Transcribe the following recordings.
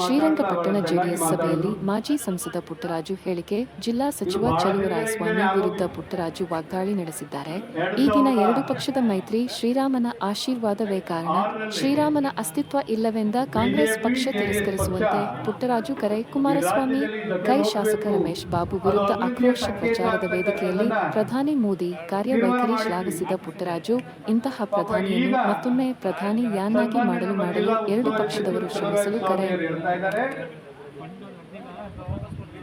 Srirangapatna JDS ಸಭೆಯಲ್ಲಿ ಮಾಜಿ ಸಂಸದ ಪುಟ್ಟರಾಜು ಹೇಳಿಕೆ ಜಿಲ್ಲಾ ಸಚಿವ ಚಲುವರಾಯಸ್ವಾಮಿ ವಿರುದ್ಧ ಪುಟ್ಟರಾಜು ವಾಗ್ದಾಳಿ ನಡೆಸಿದ್ದಾರೆ. ಈ ದಿನ ಎರಡು ಪಕ್ಷದ ಮೈತ್ರಿ ಶ್ರೀರಾಮನ ಆಶೀರ್ವಾದವೇ ಕಾರಣ. ಶ್ರೀರಾಮನ ಅಸ್ತಿತ್ವ ಇಲ್ಲವೆಂದ ಕಾಂಗ್ರೆಸ್ ಪಕ್ಷ ತಿರಸ್ಕರಿಸುವಂತೆ ಪುಟ್ಟರಾಜು ಕರೆ ಕುಮಾರಸ್ವಾಮಿ ಕೈ ಶಾಸಕ ರಮೇಶ್ ಬಾಬು ವಿರುದ್ಧ ಆಕ್ರೋಶ ಪ್ರಚಾರದ ವೇದಿಕೆಯಲ್ಲಿ ಪ್ರಧಾನಿ ಮೋದಿ ಕಾರ್ಯವೈಖರಿ ಶ್ಲಾಘಿಸಿದ ಪುಟ್ಟರಾಜು ಇಂತಹ ಪ್ರಧಾನಿಯನ್ನು ಮತ್ತೊಮ್ಮೆ ಪ್ರಧಾನಿ ಯಾನ್ನಾಗಿ ಮಾಡಲು ಮಾಡಲು ಎರಡು ಪಕ್ಷದವರು ಶ್ರಮಿಸಲು ಕರೆ. ಹೇಳ್ತಾ ಇದ್ದಾರೆ.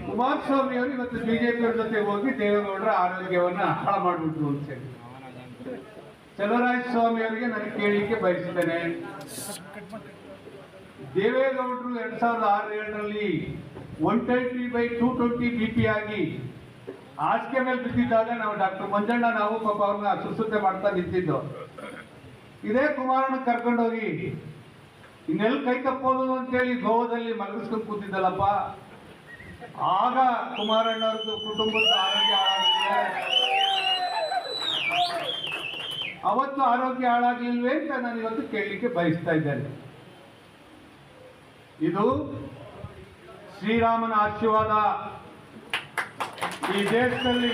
ಕುಮಾರಸ್ವಾಮಿ ಅವರು ಇವತ್ತು ಬಿಜೆಪಿ ಅವ್ರ ಜೊತೆ ಹೋಗಿ ದೇವೇಗೌಡರ ಆರೋಗ್ಯವನ್ನ ಹಾಳ ಮಾಡಿಬಿಟ್ರು ಅಂತ ಹೇಳಿ. ಚಲವರಾಯ ಸ್ವಾಮಿ ಅವರಿಗೆ ನಾನು ಕೇಳಲಿಕ್ಕೆ ಬಯಸುತ್ತೇನೆ. ದೇವೇಗೌಡರು ಎರಡ್ ಸಾವಿರದ ಆರು ಏಳರಲ್ಲಿ one twenty by two twenty B P ಆಗಿ ಹಾಸಿಗೆ ಮೇಲೆ ಬಿದ್ದಿದ್ದಾಗ ನಾವು ಡಾಕ್ಟರ್ ಮಂಜಣ್ಣ ನಾವು ಪಾಪ ಅವ್ರನ್ನ ಸುಸುತ್ತೆ ಮಾಡ್ತಾ ನಿಂತಿದ್ದು. ಇದೇ ಕುಮಾರನ ಕರ್ಕೊಂಡೋಗಿ ಇನ್ನೆಲ್ಲಿ ಕೈ ತಪ್ಪೋದು ಅಂತೇಳಿ ಗೋವಾದಲ್ಲಿ ಮಲಗಿಸ್ಕೊಂಡು ಕೂತಿದ್ದಲ್ಲಪ್ಪ. ಆಗ ಕುಮಾರಣ್ಣವ್ರದ್ದು ಕುಟುಂಬದ ಆರೋಗ್ಯ ಹಾಳಾಗಿದೆ. ಅವತ್ತು ಆರೋಗ್ಯ ಹಾಳಾಗಿಲ್ವೇ ಅಂತ ನಾನು ಇವತ್ತು ಕೇಳಲಿಕ್ಕೆ ಬಯಸ್ತಾ ಇದ್ದೇನೆ. ಇದು ಶ್ರೀರಾಮನ ಆಶೀರ್ವಾದ. ಈ ದೇಶದಲ್ಲಿ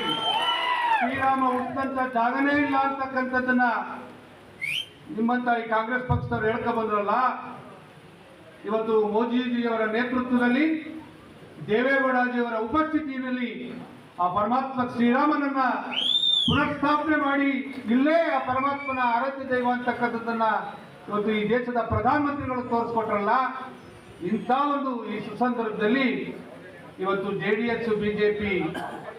ಶ್ರೀರಾಮ ಹುಟ್ಟಂತ ಜಾಗನೇ ಇಲ್ಲ ಅಂತಕ್ಕಂಥದ್ದನ್ನ ನಿಮ್ಮಂತ ಈ ಕಾಂಗ್ರೆಸ್ ಪಕ್ಷದವ್ರು ಹೇಳ್ಕೊ ಬಂದ್ರಲ್ಲ ಇವತ್ತು ಮೋದಿಜಿಯವರ ನೇತೃತ್ವದಲ್ಲಿ ದೇವೇಗೌಡಜಿಯವರ ಉಪಸ್ಥಿತಿಯಲ್ಲಿ ಆ ಪರಮಾತ್ಮ ಶ್ರೀರಾಮನನ್ನ ಪುನಃಸ್ಥಾಪನೆ ಮಾಡಿ ಇಲ್ಲೇ ಆ ಪರಮಾತ್ಮನ ಆರಾಧ್ಯ ದೈವ ಅಂತಕ್ಕಂಥದ್ದನ್ನ ಇವತ್ತು ಈ ದೇಶದ ಪ್ರಧಾನಮಂತ್ರಿಗಳು ತೋರಿಸ್ಕೊಟ್ರಲ್ಲ, ಇಂಥ ಒಂದು ಈ ಸುಸಂದರ್ಭದಲ್ಲಿ ಇವತ್ತು J D S BJP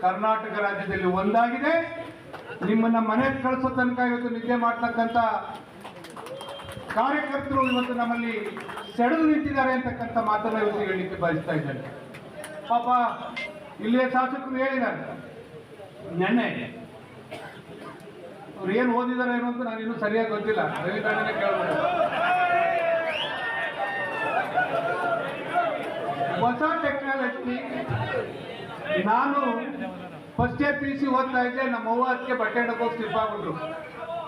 Karnataka ರಾಜ್ಯದಲ್ಲಿ ಒಂದಾಗಿದೆ. ನಿಮ್ಮನ್ನ ಮನೆಗೆ ಕಳಿಸೋ ತನಕ ಇವತ್ತು ನಿದ್ದೆ ಮಾಡ್ತಕ್ಕಂಥ ಕಾರ್ಯಕರ್ತರು ಇವತ್ತು ನಮ್ಮಲ್ಲಿ ಸೆಳೆದು ನಿಂತಿದ್ದಾರೆ ಅಂತಕ್ಕಂಥ ಮಾತನ್ನ ಇವತ್ತು ಹೇಳಲಿಕ್ಕೆ ಬಯಸ್ತಾ ಇದ್ದೇನೆ. ಪಾಪ ಇಲ್ಲಿಯ ಶಾಸಕರು ಹೇಳಿದ್ದಾರೆ. ನೆನ್ನೆ ಅವ್ರು ಏನು ಓದಿದ್ದಾರೆ ಏನು ಅಂತ ನಾನು ಇನ್ನೂ ಸರಿಯಾಗಿ ಗೊತ್ತಿಲ್ಲ. ರವಿಕಾಂಡನೆ ಕೇಳಬಹುದು ಹೊಸ ಟೆಕ್ನಾಲಜಿ ನಾನು ಫಸ್ಟ್ ಇಯರ್ ಪಿ ಸಿ ಓದ್ತಾ ಇದ್ದೆ, ನಮ್ಮ ಅವ್ವ ಅದಕ್ಕೆ ಬಟ್ಟೆ ಹೋಗಿ ಸ್ಲಿಪ್ ಆಗ್ಬಿಟ್ರು.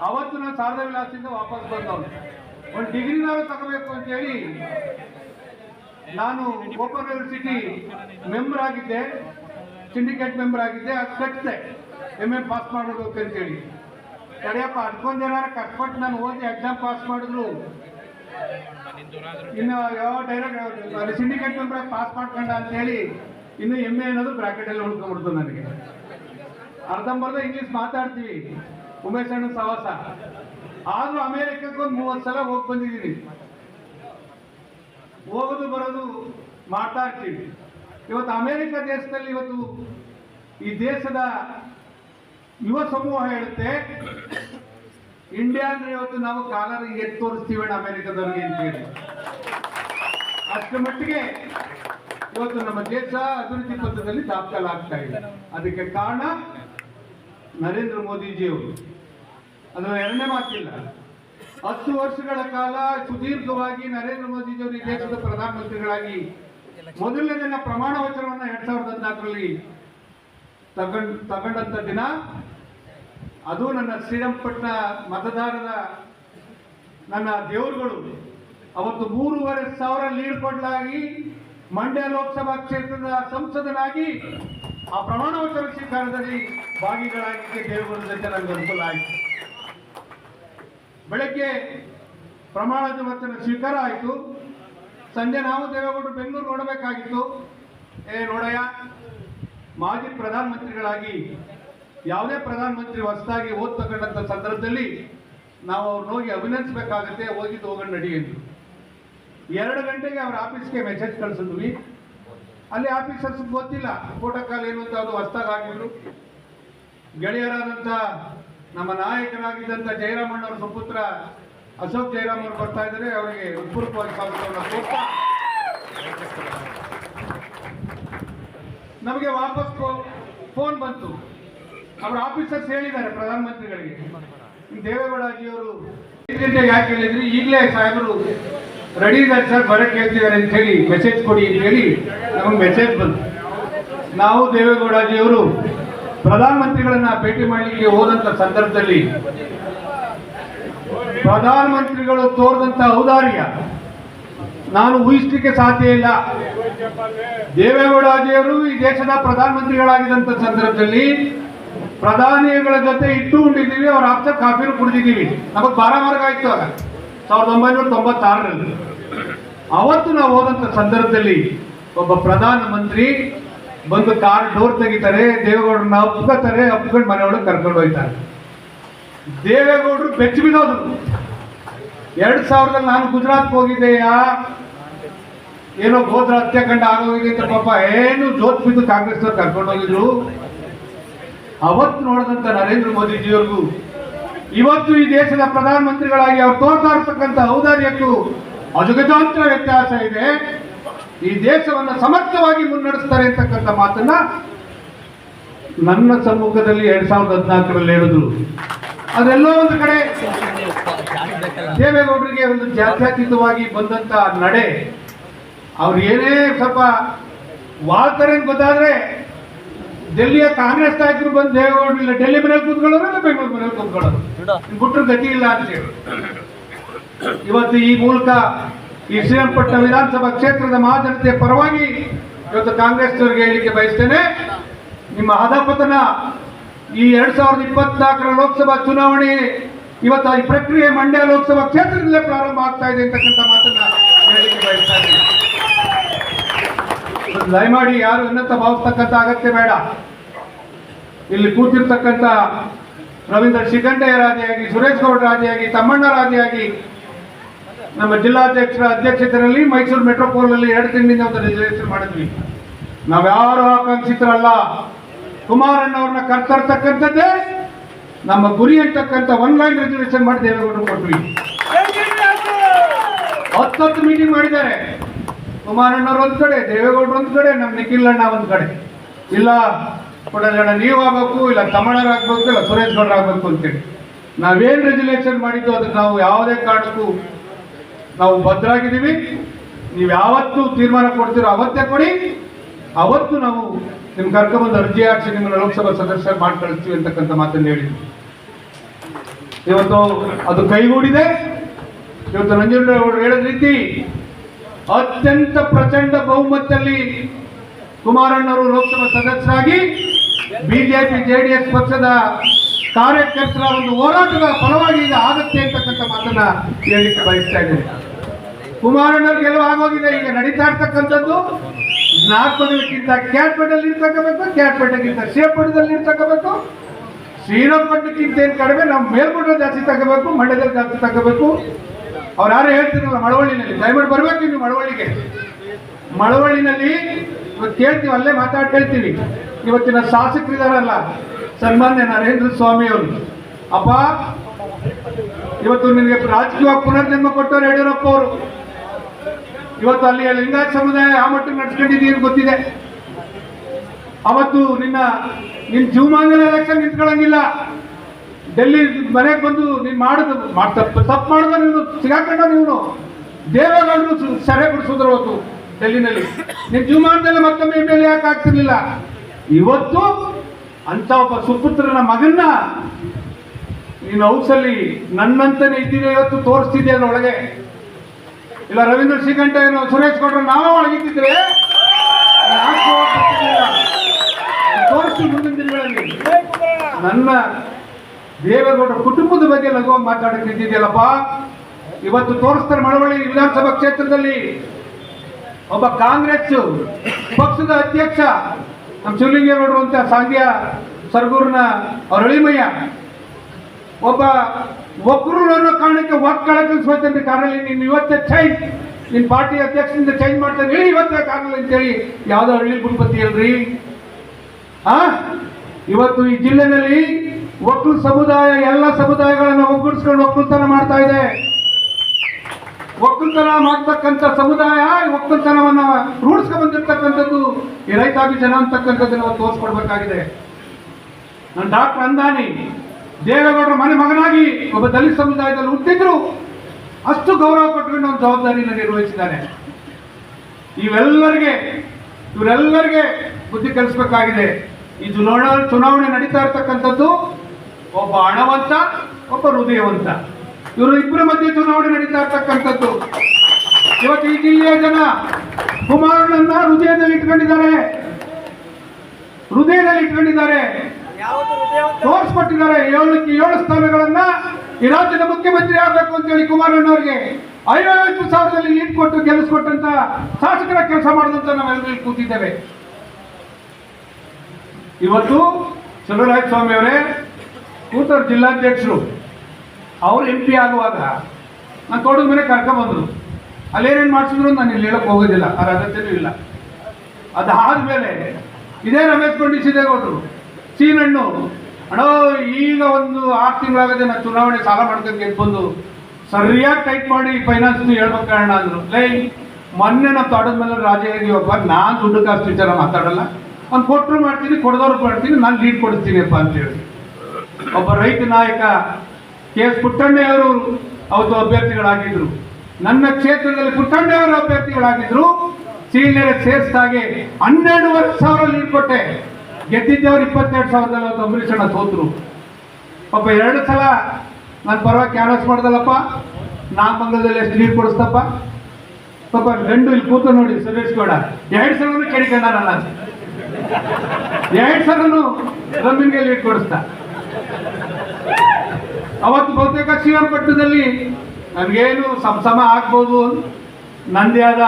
ಅವತ್ತು ನಾನು ಶಾರದಾ ವಿಲಾಸದಿಂದ ವಾಪಸ್ ಬಂದವನು. ಒಂದು ಡಿಗ್ರಿನಾರು ತಗೋಬೇಕು ಅಂತ ಹೇಳಿ ನಾನು ಓಪನ್ ಯೂನಿವರ್ಸಿಟಿ ಮೆಂಬರ್ ಆಗಿದ್ದೆ ಸಿಂಡಿಕೇಟ್ ಮೆಂಬರ್ ಆಗಿದ್ದೆ, ಅದು ಕಟ್ಟಿದೆ ಎಂ ಎ ಪಾಸ್ ಮಾಡಬೇಕು ಅಂತೇಳಿ ತಡೆಯಪ್ಪ ಅನ್ಕೊಂಡ್ ಜನ ಕಷ್ಟಪಟ್ಟು ನಾನು ಓದಿ ಎಕ್ಸಾಮ್ ಪಾಸ್ ಮಾಡಿದ್ರು ಇನ್ನು ಯಾವ ಡೈರೆಕ್ಟ್ ಸಿಂಡಿಕೇಟ್ ಮೆಂಬರ್ ಪಾಸ್ ಮಾಡ್ಕೊಂಡ ಅಂತ ಹೇಳಿ ಇನ್ನು ಎಂ ಎ ಅನ್ನೋದು ಬ್ರಾಕೆಟ್ ಅಲ್ಲಿ ಉಳ್ಕೊಂಡ್ಬಿಡ್ತು ನನಗೆ. ಅರ್ಧಂಬರ್ಧ ಇಂಗ್ಲೀಷ್ ಮಾತಾಡ್ತೀವಿ. ಉಮೇಶ್ ಅಣ್ಣ ಸವಾಸ ಆದ್ರೂ ಅಮೇರಿಕಕ್ಕೆ ಒಂದು ಮೂವತ್ತು ಸಲ ಹೋಗಿ ಬಂದಿದ್ದೀನಿ ಹೋಗೋದು ಬರೋದು ಮಾಡ್ತಾ ಇರ್ತೀವಿ. ಇವತ್ತು ಅಮೇರಿಕ ದೇಶದಲ್ಲಿ ಇವತ್ತು ಈ ದೇಶದ ಯುವ ಸಮೂಹ ಹೇಳುತ್ತೆ, ಇಂಡಿಯಾ ಅಂದ್ರೆ ಇವತ್ತು ನಾವು ಕಾಲರ್ ಎದ್ದು ತೋರಿಸ್ತೀವಿ ಅಮೆರಿಕದವ್ರಿಗೆ ಅಂತ ಹೇಳಿ. ಅಷ್ಟರ ಮಟ್ಟಿಗೆ ಇವತ್ತು ನಮ್ಮ ದೇಶ ಅಭಿವೃದ್ಧಿ ಪಥದಲ್ಲಿ ದಾಖಲಾಗ್ತಾ ಇದೆ. ಅದಕ್ಕೆ ಕಾರಣ ನರೇಂದ್ರ ಮೋದಿಜಿಯವರು. ಅದರ ಎರಡನೇ ಮಾತಿಲ್ಲ. ಹತ್ತು ವರ್ಷಗಳ ಕಾಲ ಸುದೀರ್ಘವಾಗಿ ನರೇಂದ್ರ ಮೋದಿಜಿಯವರು ಈ ದೇಶದ ಪ್ರಧಾನಮಂತ್ರಿಗಳಾಗಿ ಮೊದಲನೇ ದಿನ ಪ್ರಮಾಣ ವಚನವನ್ನ ಎರಡ್ ಸಾವಿರದ ಹದಿನಾಲ್ಕರಲ್ಲಿ ತಗೊಂಡ್ ತಗೊಂಡಂತ ದಿನ ಅದು ನನ್ನ ಶ್ರೀರಂಪಟ್ಟಣ ಮತದಾರರ ನನ್ನ ದೇವರುಗಳು ಅವತ್ತು ಮೂರುವರೆ ಸಾವಿರ ಲೀಡ್ ಮಂಡ್ಯ ಲೋಕಸಭಾ ಕ್ಷೇತ್ರದ ಸಂಸದನಾಗಿ ಆ ಪ್ರಮಾಣ ವಚನ ಸ್ವೀಕಾರದಲ್ಲಿ ಭಾಗಿಗಳಾಗಿದ್ದೆ ದೇವರುಗಳ ಜೊತೆ ನನಗೆ ಅನುಕೂಲ ಆಯಿತು. ಬೆಳಗ್ಗೆ ಪ್ರಮಾಣದ ವಚನ ಸ್ವೀಕಾರ ಆಯಿತು. ಸಂಜೆ ನಾವು ದೇವೇಗೌಡರು ಬೆಂಗಳೂರು ನೋಡಬೇಕಾಗಿತ್ತು. ಏ, ನೋಡಯ್ಯ, ಮಾಜಿ ಪ್ರಧಾನಮಂತ್ರಿಗಳಾಗಿ, ಯಾವುದೇ ಪ್ರಧಾನಮಂತ್ರಿ ಹೊಸದಾಗಿ ಓದ್ ತಗೊಂಡಂಥ ಸಂದರ್ಭದಲ್ಲಿ ನಾವು ಅವ್ರನ್ನ ಹೋಗಿ ಅಭಿನಂದಿಸಬೇಕಾಗುತ್ತೆ, ಹೋಗಿದ್ದು ಹೋಗೋಣ ನಡಿ ಎಂದು. ಎರಡು ಗಂಟೆಗೆ ಅವ್ರ ಆಫೀಸ್ಗೆ ಮೆಸೇಜ್ ಕಳಿಸಿದ್ವಿ. ಅಲ್ಲಿ ಆಫೀಸರ್ಸ್ ಗೊತ್ತಿಲ್ಲ ಪ್ರೋಟೋಕಾಲ್ ಏನು ಅಂತ ಅದು ಹೊಸದಾಗಿ ಆಗಿದ್ರು ಗೆಳೆಯರಾದಂಥ ನಮ್ಮ ನಾಯಕರಾಗಿದ್ದಂಥ ಜಯರಾಮಣ್ಣ ಅವರ ಸುಪುತ್ರ ಅಶೋಕ್ ಜಯರಾಮ್ ಅವರು ಬರ್ತಾ ಇದ್ದಾರೆ, ಅವರಿಗೆ ಹೃತ್ಪೂರ್ವಕವಾಗಿ ಸ್ವಾಗತವನ್ನು ನಮಗೆ ವಾಪಸ್ ಫೋನ್ ಬಂತು. ಅವರ ಆಫೀಸರ್ಸ್ ಹೇಳಿದ್ದಾರೆ ಪ್ರಧಾನಮಂತ್ರಿಗಳಿಗೆ. ದೇವೇಗೌಡಜಿಯವರು ಯಾಕೆ ಹೇಳಿದ್ರಿ? ಈಗಲೇ ಸಾಹೇಬರು ರೆಡಿ ಇದ್ದಾರೆ ಸರ್, ಬರಕ್ಕೆ ಹೇಳ್ತಿದ್ದಾರೆ ಅಂತ ಹೇಳಿ ಮೆಸೇಜ್ ಕೊಡಿ ಅಂತ ಹೇಳಿ ನಮಗೆ ಮೆಸೇಜ್ ಬಂತು. ನಾವು ದೇವೇಗೌಡಜಿಯವರು ಪ್ರಧಾನಮಂತ್ರಿಗಳನ್ನ ಭೇಟಿ ಮಾಡಲಿಕ್ಕೆ ಹೋದಂತ ಸಂದರ್ಭದಲ್ಲಿ ಪ್ರಧಾನಮಂತ್ರಿಗಳು ತೋರಿದಂತ ಔದಾರ್ಯ ನಾನು ಊಹಿಸಲಿಕ್ಕೆ ಸಾಧ್ಯ ಇಲ್ಲ. ದೇವೇಗೌಡಾಜಿಯವರು ಈ ದೇಶದ ಪ್ರಧಾನಮಂತ್ರಿಗಳಾಗಿದ್ದಂಥ ಸಂದರ್ಭದಲ್ಲಿ ಪ್ರಧಾನಿಗಳ ಜೊತೆ ಇಟ್ಟು ಉಂಡಿದ್ದೀವಿ, ಅವ್ರ ಆಪ್ತ ಕಾಫಿನೂ ಕುಡಿದಿದ್ದೀವಿ. ನಮಗೆ ಬಾರ ಮಾರ್ಗ ಆಯ್ತು ಆಗ. ಸಾವಿರದ ಒಂಬೈನೂರ ತೊಂಬತ್ತಾರರಲ್ಲಿ. ಅವತ್ತು ನಾವು ಹೋದಂಥ ಸಂದರ್ಭದಲ್ಲಿ ಒಬ್ಬ ಪ್ರಧಾನ ಮಂತ್ರಿ ಬಂದು ಕಾರ್ ಡೋರ್ ತೆಗಿತಾರೆ, ದೇವೇಗೌಡರನ್ನ ಅಪ್ಕೋತಾರೆ ಅಪ್ಕೊಂಡು ಮನೆಯೊಳಗೆ ಕರ್ಕೊಂಡು ಹೋಗ್ತಾರೆ ದೇವೇಗೌಡರು ಬೆಚ್ಚ ಬಿದ್ದೋದ್ರು ಎರಡ್ ಸಾವಿರದಲ್ಲಿ ನಾನು ಗುಜರಾತ್ ಹೋಗಿದ್ದೆಯಾ? ಏನೋ ಗೋತ್ರ ಹತ್ಯಾಕಂಡ ಆಗೋಗಿದೆ ಅಂತ ಪಾಪ ಏನು ಜೋತ್ ಬಿದ್ದು ಕಾಂಗ್ರೆಸ್ ಕರ್ಕೊಂಡು ಹೋಗಿದ್ರು. ಅವತ್ತು ನೋಡಿದಂತ ನರೇಂದ್ರ ಮೋದಿಜಿಯವ್ರಿಗೂ, ಇವತ್ತು ಈ ದೇಶದ ಪ್ರಧಾನಮಂತ್ರಿಗಳಾಗಿ ಅವ್ರು ತೋರ್ತಾ ಇರ್ತಕ್ಕಂಥ ಔದಾರ್ಯಕ್ಕೂ ಅಜಗಜಾಂತರ ವ್ಯತ್ಯಾಸ ಇದೆ. ಈ ದೇಶವನ್ನು ಸಮರ್ಥವಾಗಿ ಮುನ್ನಡೆಸ್ತಾರೆ ಅಂತಕ್ಕಂಥ ಮಾತನ್ನ ನನ್ನ ಸಮ್ಮುಖದಲ್ಲಿ ಎರಡ್ ಸಾವಿರದ ಹದಿನಾಲ್ಕರಲ್ಲಿ ಹೇಳಿದ್ರು. ಅದೆಲ್ಲೋ ಒಂದು ಕಡೆ ದೇವೇಗೌಡರಿಗೆ ಒಂದು ಜಾತ್ಯತೀತವಾಗಿ ಬಂದಂತ ನಡೆ, ಅವ್ರು ಏನೇ ಸ್ವಲ್ಪ ವಾಳ್ತಾರೆ ಅಂತ ಗೊತ್ತಾದ್ರೆ ಡೆಲ್ಲಿಯ ಕಾಂಗ್ರೆಸ್ ನಾಯಕರು ಬಂದು ದೇವೇಗೌಡರು ಇಲ್ಲ, ಡೆಲ್ಲಿ ಮನೇಲಿ ಕೂತ್ಕೊಳ್ಳೋರು ಇಲ್ಲ, ಬೆಂಗಳೂರು ಮನೇಲಿ ಕೂತ್ಕೊಳ್ಳೋರು? ಬಿಟ್ಟರು ಗತಿ ಇಲ್ಲ ಅಂತ ಹೇಳಿ. ಇವತ್ತು ಈ ಮೂಲಕ ಈ ಶ್ರೀರಂಗಪಟ್ಟಣ ವಿಧಾನಸಭಾ ಕ್ಷೇತ್ರದ ಮಹಾಜನತೆಯ ಪರವಾಗಿ ಇವತ್ತು ಕಾಂಗ್ರೆಸ್ನವರಿಗೆ ಹೇಳಲಿಕ್ಕೆ ಬಯಸ್ತೇನೆ. ನಿಮ್ಮ ಹದಪತನ ಈ ಎರಡ್ ಸಾವಿರದ ಇಪ್ಪತ್ನಾಲ್ಕರ ಲೋಕಸಭಾ ಚುನಾವಣೆ ಇವತ್ತು ಈ ಪ್ರಕ್ರಿಯೆ ಮಂಡ್ಯ ಲೋಕಸಭಾ ಕ್ಷೇತ್ರದಲ್ಲೇ ಪ್ರಾರಂಭ ಆಗ್ತಾ ಇದೆ ಅಂತಕ್ಕಂಥ ಮಾತನ್ನ ಹೇಳಲಿಕ್ಕೆ ಬಯಸ್ತಾ ಇದ್ದೀನಿ. ದಯಮಾಡಿ ಯಾರು ಉನ್ನತ ಭಾವಿಸ್ತಕ್ಕಂಥ ಅಗತ್ಯ ಬೇಡ. ಇಲ್ಲಿ ಕೂತಿರ್ತಕ್ಕಂಥ ರವೀಂದ್ರ ಶಿಖಂಡೆಯರಾದಿಯಾಗಿ ಸುರೇಶ್ ಗೌಡ ರಾಜೆಯಾಗಿ, ತಮ್ಮಣ್ಣ ರಾದಿಯಾಗಿ ನಮ್ಮ ಜಿಲ್ಲಾಧ್ಯಕ್ಷರ ಅಧ್ಯಕ್ಷತೆಯಲ್ಲಿ ಮೈಸೂರು ಮೆಟ್ರೋಪೋಲ್ ಅಲ್ಲಿ ಎರಡು ತಿಂಗಳಿಂದ ಒಂದು ರಿಸರ್ವೇಷನ್ ಮಾಡಿದ್ವಿ. ನಾವ್ಯಾರು ಆಕಾಂಕ್ಷಿತರಲ್ಲ. ಕುಮಾರಣ್ಣವ್ರನ್ನ ಕರ್ತರ್ತಕ್ಕಂಥದ್ದೇ ನಮ್ಮ ಗುರಿ ಅಂತಕ್ಕಂಥ ಒನ್ ಲೈನ್ ರೆಸರ್ವೇಷನ್ ಮಾಡಿ ದೇವೇಗೌಡರು ಕೊಟ್ವಿ. ಹತ್ತತ್ತು ಮೀಟಿಂಗ್ ಮಾಡಿದ್ದಾರೆ. ಕುಮಾರಣ್ಣವ್ರು ಒಂದ್ ಕಡೆ, ದೇವೇಗೌಡರು ಒಂದ್ ಕಡೆ, ನಮ್ಮ ನಿಖಿಲ್ ಅಣ್ಣ ಒಂದ್ ಕಡೆ. ಇಲ್ಲ ಕೊಡಲಣ್ಣ ನೀವು ಆಗ್ಬೇಕು, ಇಲ್ಲ ತಮಿಳರ್ ಆಗ್ಬೇಕು, ಇಲ್ಲ ಸುರೇಶ್ ಗೌಡ್ರು ಆಗ್ಬೇಕು ಅಂತೇಳಿ. ನಾವೇನ್ ರೆಜುಲೇಷನ್ ಮಾಡಿದ್ದು ಅದಕ್ಕೆ ನಾವು ಯಾವುದೇ ಕಾರಣಕ್ಕೂ ನಾವು ಭದ್ರಾಗಿದ್ದೀವಿ. ನೀವು ಯಾವತ್ತು ತೀರ್ಮಾನ ಕೊಡ್ತೀರೋ ಅವತ್ತೇ ಕೊಡಿ. ಅವತ್ತು ನಾವು ನಿಮ್ ಕರ್ಕೊಂಬಂದು ಅರ್ಜಿ ಹಾಕಿಸಿ ನಿಮ್ಮನ್ನ ಲೋಕಸಭಾ ಸದಸ್ಯ ಮಾಡಿ ಕಳಿಸ್ತೀವಿ ಅಂತಕ್ಕಂಥ ಮಾತನ್ನು ಹೇಳಿದ್ವಿ ಇವತ್ತು ಅದು ಕೈಗೂಡಿದೆ ಇವತ್ತು ನಂಜೇಗೌಡರು ಹೇಳಿದ ರೀತಿ ಅತ್ಯಂತ ಪ್ರಚಂಡ ಬಹುಮತದಲ್ಲಿ ಕುಮಾರಣ್ಣವರು ಲೋಕಸಭಾ ಸದಸ್ಯರಾಗಿ ಬಿಜೆಪಿ ಎಸ್ ಪಕ್ಷದ ಕಾರ್ಯಕರ್ತರ ಒಂದು ಹೋರಾಟದ ಫಲವಾಗಿ ಈಗ ಆಗತ್ತೆ ಅಂತಕ್ಕಂಥ ಮಾತನ್ನ ಹೇಳಲಿಕ್ಕೆ ಬಯಸ್ತಾ ಇದ್ದೇನೆ. ಕುಮಾರಣ್ಣವ್ರು ಗೆಲುವು ಆಗೋಗಿದೆ. ಈಗ ನಡೀತಾ ಇರ್ತಕ್ಕಂಥದ್ದು ನಾಗಪಟ್ಟಣಕ್ಕಿಂತ ಕ್ಯಾಟ್ಪೇಟಲ್ಲಿ ಇರ್ತಕ್ಕಬೇಕು ಕ್ಯಾಟ್ಪೇಟೆಗಿಂತ ಶ್ರೀಪಟ್ಟದಲ್ಲಿ ಇರ್ತಕ್ಕಬೇಕು ಶ್ರೀರಂಗಪಟ್ಟಣಕ್ಕಿಂತ ಏನು ಕಡಿಮೆ, ನಾವು ಮೇಲ್ಮಟ್ಟ ಜಾಸ್ತಿ ತಗೋಬೇಕು, ಮಂಡ್ಯದಲ್ಲಿ ಜಾಸ್ತಿ ತಗೋಬೇಕು. ಅವ್ರು ಯಾರು ಹೇಳ್ತಿರಲ್ಲ ಮಳವಳ್ಳಿನಲ್ಲಿ, ದಯಮಾಡಿ ಬರ್ಬೇಕು ನೀವು ಮಳವಳ್ಳಿಗೆ. ಮಳವಳ್ಳಿನಲ್ಲಿ ಇವತ್ತು ಕೇಳ್ತೀವಿ, ಅಲ್ಲೇ ಮಾತಾಡ್ತ ಹೇಳ್ತೀವಿ. ಇವತ್ತಿನ ಶಾಸಕರಿದಾರಲ್ಲ ಸನ್ಮಾನ್ಯ ನರೇಂದ್ರ ಸ್ವಾಮಿ ಅವರು. ಅಪ್ಪ ಇವತ್ತು ನಿಮಗೆ ರಾಜಕೀಯವಾಗಿ ಪುನರ್ಜನ್ಮ ಕೊಟ್ಟವ್ರು ಯಡಿಯೂರಪ್ಪ ಅವರು. ಇವತ್ತು ಅಲ್ಲಿ ಲಿಂಗಾಯತ ಸಮುದಾಯ ಆ ಮಟ್ಟ ನಡ್ಸ್ಕೊಂಡಿದ್ದೀನಿ ಗೊತ್ತಿದೆ. ಅವತ್ತು ನಿನ್ನ ನಿನ್ನ ಜೀವಮಾನದಲ್ಲಿ ಎಲೆಕ್ಷನ್ ನಿಂತ್ಕೊಳ್ಳಂಗಿಲ್ಲ ಡೆಲ್ಲಿ ಮನೆಗೆ ಬಂದು ನೀನು ಮಾಡುದು ಮಾಡ್ ತಪ್ಪು ತಪ್ಪು ಮಾಡಿದ ನೀನು, ಸಿಗಾಕೊಂಡ ನೀನು. ದೇವೇಗೌಡರು ಸರಿ ಬಿಡಿಸಿದ್ರು ಅವತ್ತು ಡೆಲ್ಲಿನಲ್ಲಿ. ನಿನ್ನ ಜೀವಮಾನದಲ್ಲಿ ಮತ್ತೊಮ್ಮೆ ಎಂ ಎಲ್ ಯಾಕೆ ಆಗ್ತಿರ್ಲಿಲ್ಲ ಇವತ್ತು ಅಂತ ಒಬ್ಬ ಸುಪುತ್ರನ ಮಗನ್ನ ನೀನು ಹೌಸಲ್ಲಿ ನನ್ನಂತನೇ ಇದ್ದೀನಿ ಇವತ್ತು ತೋರಿಸ್ತಿದ್ದೆ ಅದ್ರೊಳಗೆ? ಇಲ್ಲ, ರವೀಂದ್ರ ಶ್ರೀಕಂಠ ಏನೋ ಸುರೇಶ್ ಗೌಡ್ರು ನಾವೇ ಒಳಗಿದ್ದಿದ್ರೆ ತೋರಿಸಿ ಮುಂದಿನ ದಿನಗಳಲ್ಲಿ. ನನ್ನ ದೇವೇಗೌಡ ಕುಟುಂಬದ ಬಗ್ಗೆ ಲಘು ಮಾತಾಡಕ್ಕೆ ನಿಂತಿದೆಯಲ್ಲಪ್ಪ ಇವತ್ತು ತೋರಿಸ್ತಾರೆ ಮಳವಳ್ಳಿ ವಿಧಾನಸಭಾ ಕ್ಷೇತ್ರದಲ್ಲಿ ಒಬ್ಬ ಕಾಂಗ್ರೆಸ್ ಪಕ್ಷದ ಅಧ್ಯಕ್ಷ, ನಮ್ಮ ಶಿವಲಿಂಗೇಗೌಡರು ಅಂತ ಸಾಂಗ್ಯ ಸರ್ಗೂರ್ನ ಅವ್ರ ಒಬ್ಬ ಒಬ್ರು ಅನ್ನೋ ಕಾರಣಕ್ಕೆ ಒಕ್ಕಳಕ್ಕೆ ಕಾರಣ ಕಾರಲ್ಲಿ ನೀನು ಇವತ್ತೇ ಚೇಂಜ್ ನಿನ್ನ ಪಾರ್ಟಿ ಅಧ್ಯಕ್ಷರಿಂದ ಚೇಂಜ್ ಮಾಡ್ತಾನೆ ಹೇಳಿ ಇವತ್ತೇ ಕಾರಣ ಅಂತೇಳಿ ಯಾವುದೋ ಹಳ್ಳಿ ಗುಣಪತಿ ಅಲ್ರಿ? ಆ? ಇವತ್ತು ಈ ಜಿಲ್ಲೆನಲ್ಲಿ ಒಕ್ಕಲು ಸಮುದಾಯ, ಎಲ್ಲ ಸಮುದಾಯಗಳನ್ನ ಒಗ್ಗೂಡಿಸ್ಕೊಂಡು ಒಕ್ಕಲ್ತನ ಮಾಡ್ತಾ ಇದೆ. ಒಕ್ಕಲ್ತನ ಮಾಡ್ತಕ್ಕಂಥ ಸಮುದಾಯ ಒಕ್ಕಲ್ತನವನ್ನ ರೂಢಿಸ್ಕೊಂಡು ಬಂದಿರ್ತಕ್ಕಂಥದ್ದು ಈ ರೈತಾಪಿ ಜನ ಅಂತಕ್ಕಂಥದ್ದನ್ನು ನಾವು ತೋರಿಸ್ಕೊಡ್ಬೇಕಾಗಿದೆ. ನಾನು ಡಾಕ್ಟರ್ ಅಂದಾನಿ. ದೇವೇಗೌಡರ ಮನೆ ಮಗನಾಗಿ ಒಬ್ಬ ದಲಿತ ಸಮುದಾಯದಲ್ಲಿ ಹುಟ್ಟಿದ್ರು. ಅಷ್ಟು ಗೌರವ ಕೊಟ್ಕೊಂಡು ಒಂದು ಜವಾಬ್ದಾರಿಯನ್ನು ನಿರ್ವಹಿಸಿದ್ದಾನೆ. ಇವೆಲ್ಲರಿಗೆ, ಇವರೆಲ್ಲರಿಗೆ ಬುದ್ಧಿ ಕಲಿಸಬೇಕಾಗಿದೆ. ಈ ಚುನಾವಣೆ ಚುನಾವಣೆ ನಡೀತಾ ಇರ್ತಕ್ಕಂಥದ್ದು ಒಬ್ಬ ಹಣವಂತ, ಒಬ್ಬ ಹೃದಯವಂತ. ಇವರು ಇಬ್ಬರ ಮಧ್ಯೆ ಚುನಾವಣೆ ನಡೀತಾ ಇರ್ತಕ್ಕಂಥದ್ದು. ಇವತ್ತು ಈ ಜಿಲ್ಲೆಯ ಜನ ಕುಮಾರನನ್ನ ಹೃದಯದಲ್ಲಿ ಇಟ್ಕೊಂಡಿದ್ದಾರೆ. ಹೃದಯದಲ್ಲಿ ಇಟ್ಕೊಂಡಿದ್ದಾರೆ. ತೋರಿಸ್ಕೊಟ್ಟಿದ್ದಾರೆ. ಏಳಕ್ಕೆ ಏಳು ಸ್ಥಾನಗಳನ್ನ ಈ ರಾಜ್ಯದ ಮುಖ್ಯಮಂತ್ರಿ ಆಗಬೇಕು ಅಂತ ಹೇಳಿ ಕುಮಾರಣ್ಣವರಿಗೆ ಐವತ್ತು ಸಾವಿರದಲ್ಲಿ ಲೀಡ್ ಕೊಟ್ಟು ಗೆಲ್ಲಿಸ್ಕೊಟ್ಟಂತ ಶಾಸಕರ ಕೆಲಸ ಮಾಡಿದಂತ ನಾವೆಲ್ಲರೂ ಕೂತಿದ್ದೇವೆ. ಇವತ್ತು ಚಲುವರಾಯ ಸ್ವಾಮಿ ಅವರೇ ಕೂತವ್ರು ಜಿಲ್ಲಾಧ್ಯಕ್ಷರು, ಅವರು ಎಂ ಪಿ ಆಗುವಾಗ ನಾನು ತೋಟದ ಮೇಲೆ ಕರ್ಕೊಂಬಂದ್ರು ಅಲ್ಲೇನೇನು ಮಾಡಿಸಿದ್ರು ನಾನು ಇಲ್ಲಿ ಹೇಳಕ್ಕೆ ಹೋಗೋದಿಲ್ಲ, ಆ ಅಗತ್ಯನೂ ಇಲ್ಲ. ಅದಾದ್ಮೇಲೆ ಇದೇ ರಮೇಶ್ ಇದೆ ಸಿದ್ದೇಗೌಡರು. ಸೀನಣ್ಣು, ಅಣ್ಣ, ಈಗ ಒಂದು ಆರು ತಿಂಗಳಾಗದೆ ನಾನು ಚುನಾವಣೆ ಸಾಲ ಮಾಡ್ಕೊಂಡು ಗೆದ್ದು ಬಂದು ಸರಿಯಾಗಿ ಟೈಪ್ ಮಾಡಿ ಫೈನಾನ್ಸ್ ಹೇಳ್ಬೇಕು ಅಣ್ಣ ಅಂದರು. ಲೈ, ಮೊನ್ನೆ ನಾವು ತೋಟದ ಮೇಲೆ ರಾಜ ಇದೀವಪ್ಪ ನಾನು ದುಡ್ಡು ಕಾಸು ವಿಚಾರ ಮಾತಾಡಲ್ಲ. ಒಂದು ಕೊಟ್ಟರು ಮಾಡ್ತೀನಿ, ಕೊಡದವ್ರು ಮಾಡ್ತೀನಿ, ನಾನು ಲೀಡ್ ಕೊಡ್ತೀನಿಪ್ಪ ಅಂತ ಹೇಳಿ. ಒಬ್ಬ ರೈತ ನಾಯಕ, ಕೆ ಎಸ್ ಪುಟ್ಟಣ್ಣೆಯವರು ಅವತ್ತು ಅಭ್ಯರ್ಥಿಗಳಾಗಿದ್ದರು ನನ್ನ ಕ್ಷೇತ್ರದಲ್ಲಿ ಪುಟ್ಟಣ್ಣೆಯವರು ಅಭ್ಯರ್ಥಿಗಳಾಗಿದ್ದರು ಸೀನಿಯರ್ ಸೇರಿಸಿದಾಗೆ ಹನ್ನೆರಡುವರೆ ಸಾವಿರ ಲೀಡ್ ಕೊಟ್ಟೆ. ಗೆದ್ದಿದ್ದವ್ರು ಇಪ್ಪತ್ತೆರಡು ಸಾವಿರದ ಅವತ್ತು ಅಂಬರೀಷ್ ಅಣ್ಣ ಸೋತರು. ಪಾಪ ಎರಡು ಸಲ ನನ್ನ ಪರವಾಗಿ ಕ್ಯಾನ್ವಸ್ ಮಾಡ್ದಲ್ಲಪ್ಪ ನಾಗಮಂಗಲದಲ್ಲಿ ಎಷ್ಟು ನೀರು ಕೊಡಿಸ್ತಪ್ಪ. ಪಾಪ ಗಂಡು ಇಲ್ಲಿ ಕೂತು ನೋಡಿ ಸುರೇಶ್ ಗೌಡ, ಎರಡು ಸಲನು ಕೇಳಿಕೊಂಡ ನನ್ನ ಎರಡು ಸಲನು ರಮ್ಮಿನ್ಗೆ ಲೀಡ್ ಕೊಡಿಸ್ತಾ. ಅವತ್ತು ಬಹುತೇಕ ಶ್ರೀರಂಗಪಟ್ಟಣದಲ್ಲಿ ನನಗೇನು ಸಮ ಸಮ ಆಗ್ಬೋದು, ನಂದೇ ಆದ